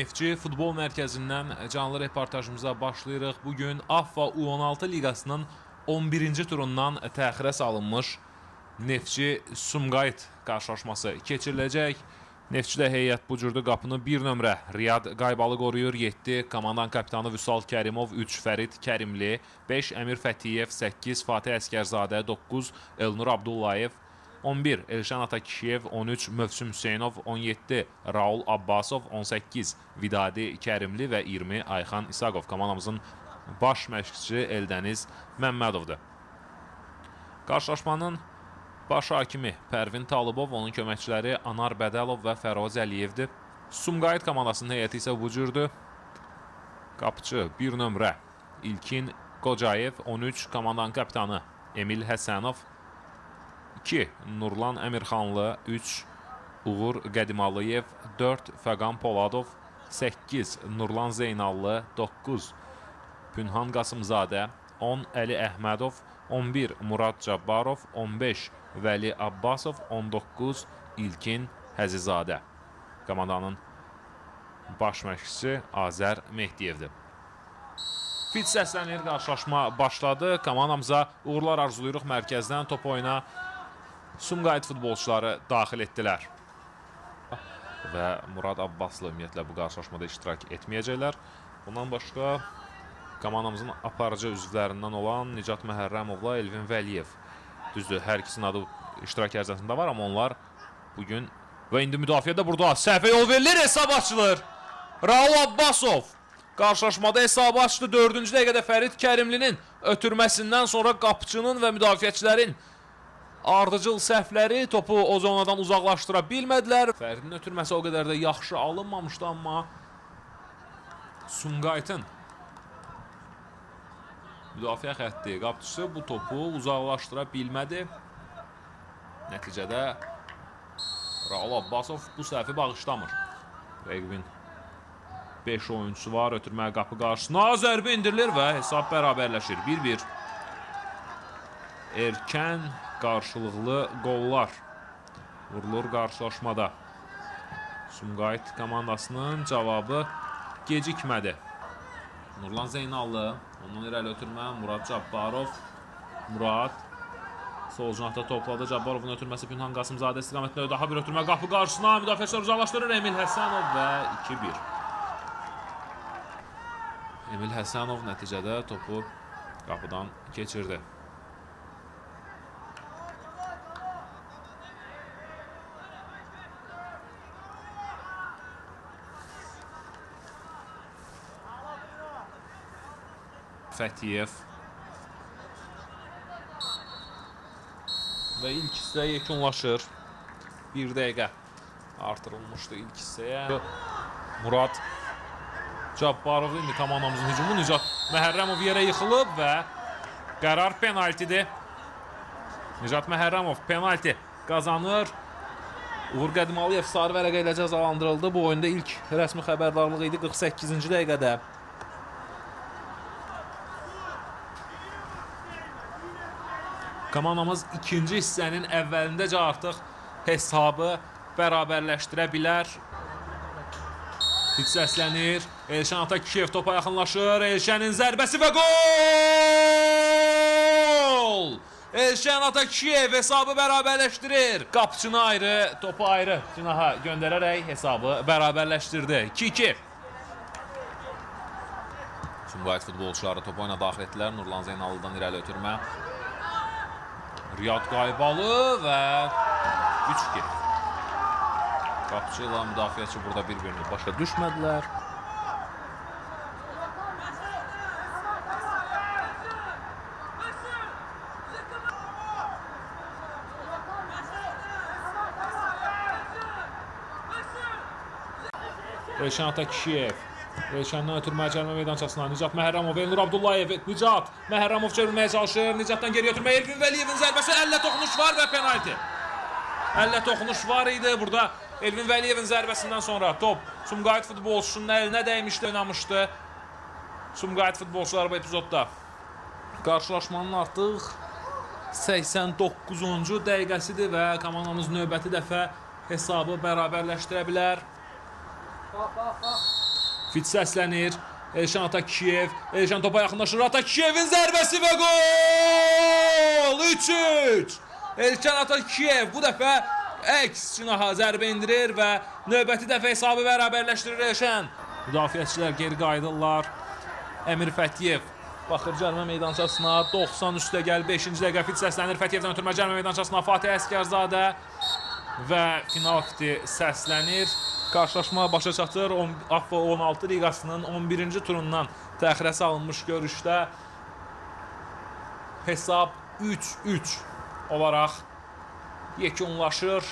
Neftçi Futbol Mərkəzindən canlı reportajımıza başlayırıq. Bu gün AFFA U16 liqasının 11-ci turundan təxirə salınmış Neftçi Sumqayıt qarşılaşması keçiriləcək. Neftçidə heyət bu cürdə qapını 1 nömrə Riyad Qaybalı qoruyur. 7 komandanın kapitanı Vüsal Kərimov, 3 Fərid Kərimli, 5 Əmir Fətiyev, 8 Fatih Əskərzadə, 9 Elnur Abdullayev, 11 Elşən Atakişiyev, 13 Mövsüm Hüseynov, 17 Raul Abbasov, 18 Vidadi Kərimli və 20 Ayxan İsaqov komandamızın baş məşqçisi Eldəniz Məmmədovdur. Qarşılaşmanın baş hakimi Pərvin Talıbov, onun köməkçiləri Anar Bədəlov və Fəroz Əliyevdir. Sumqayıt komandasının heyəti isə bu cürdür. Qapıcı 1 nömrə İlkin Qocayev, 13 komandanın kapitanı Emil Həsənov, 2 Nurlan Əmirxanlı, 3 Uğur Qədimalıyev, 4 Fəqan Poladov, 8 Nurlan Zeynallı, 9 Pünhan Qasımzadə, 10 Əli Əhmədov, 11 Murad Cabbarov, 15 Vəli Abbasov, 19 İlkin Həzizadə. Komandanın baş məşqçisi Azər Mehdiyevdir. Fit səslənir, qarşılaşma başladı. Komandamıza uğurlar arzuluyuruq mərkəzdən top oyuna Sumqayıt futbolçuları daxil etdilər. Və Murad Abbaslı ümumiyyətlə bu qarşılaşmada iştirak etməyəcəklər. Bundan başqa komandamızın aparıcı üzvlərindən olan Nicat Məhərrəmovla Elvin Vəliyev. Düzdür, hər ikisinin adı iştirak ərizəsində var, amma onlar bugün və indi müdafiədə burada səhvə yol verilir, hesab açılır. Raul Abbasov qarşılaşmada hesabı açdı. 4-cü dəqiqədə Fərid Kərimlinin ötürməsindən sonra qapıçının və müdafiəçilərin ardıcıl səhvləri topu o zonadan uzaqlaşdıra bilmədilər. Fəridin ötürməsi o qədər də yaxşı alınmamışdı, amma Sumqayıtın müdafiə xətti qapıçısı bu topu uzaqlaşdıra bilmədi. Nəticədə Raul Abbasov bu səhvi bağışlamır. Rəqibin 5 oyuncusu var, ötürməyə qapı qarşısına zərbə indirilir və hesab bərabərləşir. 1-1. Erkən qarşılıqlı qollar vurulur qarşılaşmada. Sumqayıt komandasının cavabı gecikmədi. Nurlan Zeynallı, ondan irəli ötürmə Murad Cabbarov. Murad sol cinahda topladı. Cabbarovun ötürməsi Pünhan Qasımzadə istiqamətində daha bir ötürmə qapı qarşısına müdafiəçilər uzaqlaşdırır Emil Həsənov və 2-1. Emil Həsənov nəticədə topu qapıdan keçirdi. Fətiyev və ilk hissə yekunlaşır. 1 dəqiqə artırılmışdı ilk hissəyə. Murad Cabbarov indi komandamızın hücumu Nicat Məhərrəmov yerə yıxılıb və qərar penaltidir. Nicat Məhərrəmov penalti qazanır. Uğur Qədimaliyev sarı vərəqə ilə cəzalandırıldı. Bu oyunda ilk rəsmi xəbərdarlıq idi 48-ci dəqiqədə. Komandamız ikinci hissənin əvvəlindəcə artıq hesabı bərabərləşdirə bilər. Fit səslənir. Elşən Atakişiyev topa yaxınlaşır. Elşənin zərbəsi və gol! Elşən Atakişiyev hesabı bərabərləşdirir. Qapıçını ayrı, topu ayrı cinaha göndərərək hesabı bərabərləşdirdi. 2-2. Sumqayıt futbolçuları top oyuna daxil etdilər. Nurlan Zeynallıdan irəli ötürmə. Riyad Qaybalı və 3-2. Qapıcı ilə müdafiəçi burada bir-birini başa düşmədilər. Elşən Atakişiyev. Elşəndən ötürməyə gəlmə meydançasına. Nicat Məhərrəmov, Elnur Abdullayev. Nicat Məhərrəmov çevirməyə çalışır. Nicatdan geri ötürmə. Elvin Vəliyevin zərbəsi. Əllə toxunuş var və penalti. Əllə toxunuş var idi. Burada Elvin Vəliyevin zərbəsindən sonra top Sumqayıt futbolçusunun əlinə dəymişdi, oynamışdı. Sumqayıt futbolçuları bu epizodda qarşılaşmanın artıq 89-cu dəqiqəsidir və komandamız növbəti dəfə hesabı bərabərləşdirə bilər. Fit səslənir. Elşan Atakiyev, Elşan topa yaxınlaşır. Atakiyevin zərbəsi və gol! 3-3. Elşan Atakiyev bu dəfə əks cinaha zərbə endirir və növbəti dəfə hesabı bərabərləşdirir Elşan. Müdafiəçilər geri qayıdırlar. Əmir Fətiyev baxır cərmə meydançasına 90 üstə gəl 5-ci dəqiqə fit səslənir Fətiyevdən ötürmə cərmə meydançasına Fatih Əsgərzadə və penalti səslənir. Qarşılaşma başa çatır. 10 AFF 16 liqasının 11-ci turundan təxirə salınmış görüşdə hesab 3-3 olaraq yekunlaşır.